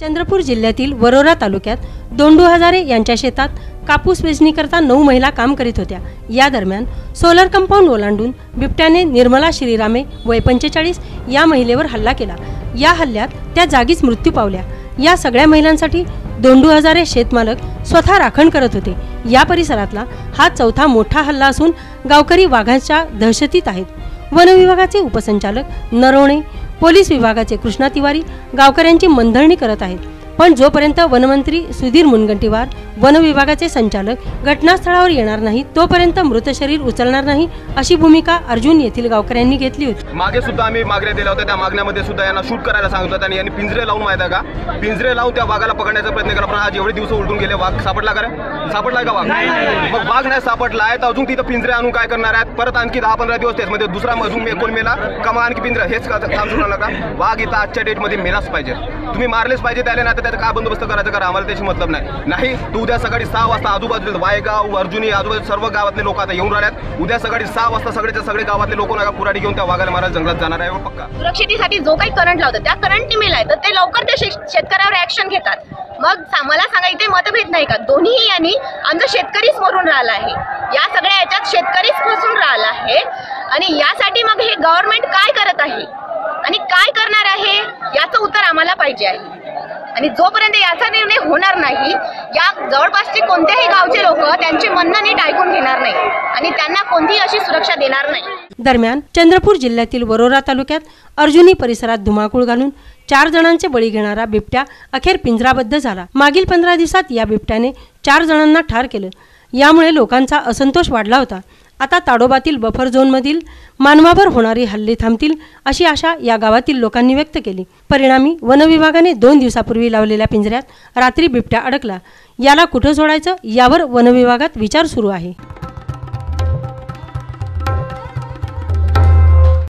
चंद्रपूर जिल्ह्यातील वरोरा तालुक्यात दोंडू हजारे यांच्या शेतात कापूस वेचणीकरता नऊ महिला काम करीत होत्या. या दरम्यान सोलर कंपाऊंड ओलांडून बिबट्याने निर्मला श्रीरामे वय पंचेचाळीस या महिलेवर हल्ला केला. या हल्ल्यात त्या जागीच मृत्यू पावल्या. या सगळ्या महिलांसाठी दोंडू हजारे शेतमालक स्वतः राखण करत होते. या परिसरातला हा चौथा मोठा हल्ला असून गावकरी वाघांच्या दहशतीत आहेत. वनविभागाचे उपसंचालक नरवणे पोलीस विभागाचे कृष्णा तिवारी गावकऱ्यांची मनधरणी करत आहेत. पण जोपर्यंत वनमंत्री सुधीर मुनगंटीवार वन विभागाचे संचालक घटनास्थळावर येणार नाही तोपर्यंत मृत शरीर उचलणार नाही अशी भूमिका अर्जुन येथील गावकऱ्यांनी घेतली होती. मागे सुद्धा आम्ही मागण्या दिल्या होत्या त्या मागण्यामध्ये सुद्धा यांना शूट करायला सांगितलं आणि यांनी पिंजरे लावून माहिती आहे का? पिंजरे लावून त्या वाघाला पकडण्याचा प्रयत्न केला पण आज एवढे दिवस उलटून गेले वाघ सापडला का रे? सापडलाय का वाघ? मग वाघ नाही सापडलाय तर अजून तिथं पिंजरे आणून काय करणार आहेत? परत आणखी दहा पंधरा दिवस त्यामध्ये दुसरा अजून कोण मेला? का मग आणखी पिंजरा? हेच काम सुरू नका वाघ इथं आजच्या डेटमध्ये मेलाच पाहिजे. तुम्ही मारलेच पाहिजे त्याला ना तर त्याचा काय बंदोबस्त करायचा? करा आम्हाला त्याची मतलब नाही. नाही तू उद्या सकाळी सहा वाजता आजूबाजूला वायगाव अर्जुनी आजूबाजू सर्व गावातले लोक आता येऊन राहिल्यात. उद्या सकाळी सहा वाजता सगळेच्या सगळे गावातले लोक नका कुराडी घेऊन त्या वाघाला महाराज जंगलात जाणार आहे. हो पक्का. सुरक्षितेसाठी जो काही करंट लावतात त्या करंट मिळाय तर ते लवकर त्या शेतकऱ्यावर ऍक्शन घेतात. मग मला सांगा इथे मतभेद नाही का? दोन्ही यांनी आमचा शेतकरीच मरून राहिला आहे. या सगळ्या याच्यात शेतकरीच फसून राहिला आहे. आणि यासाठी मग हे गव्हर्नमेंट काय करत आहे? आणि काय करणार आहे? याचं उत्तर आम्हाला पाहिजे आहे. आणि जोपर्यंत याचा निर्णय होणार नाही या जवळपासचे कोणत्याही गावचे लोक त्यांचे म्हणणं नीट ऐकून घेणार नाही आणि त्यांना कोणतीही अशी सुरक्षा देणार नाही. दरम्यान चंद्रपूर जिल्ह्यातील वरोरा तालुक्यात अर्जुनी परिसरात धुमाकूळ घालून चार जणांचे बळी घेणारा बिबट्या अखेर पिंजराबद्ध झाला. मागील पंधरा दिवसात या बिबट्याने चार जणांना ठार केलं. यामुळे लोकांचा असंतोष वाढला होता. आता ताडोबातील बफर झोनमधील मानवावर होणारी हल्ले थांबतील अशी आशा या गावातील लोकांनी व्यक्त केली. परिणामी वनविभागाने दोन दिवसापूर्वी लावलेल्या पिंजऱ्यात रात्री बिबट्या अडकला. याला कुठं सोडायचं? यावर वनविभागात विचार सुरू आहे.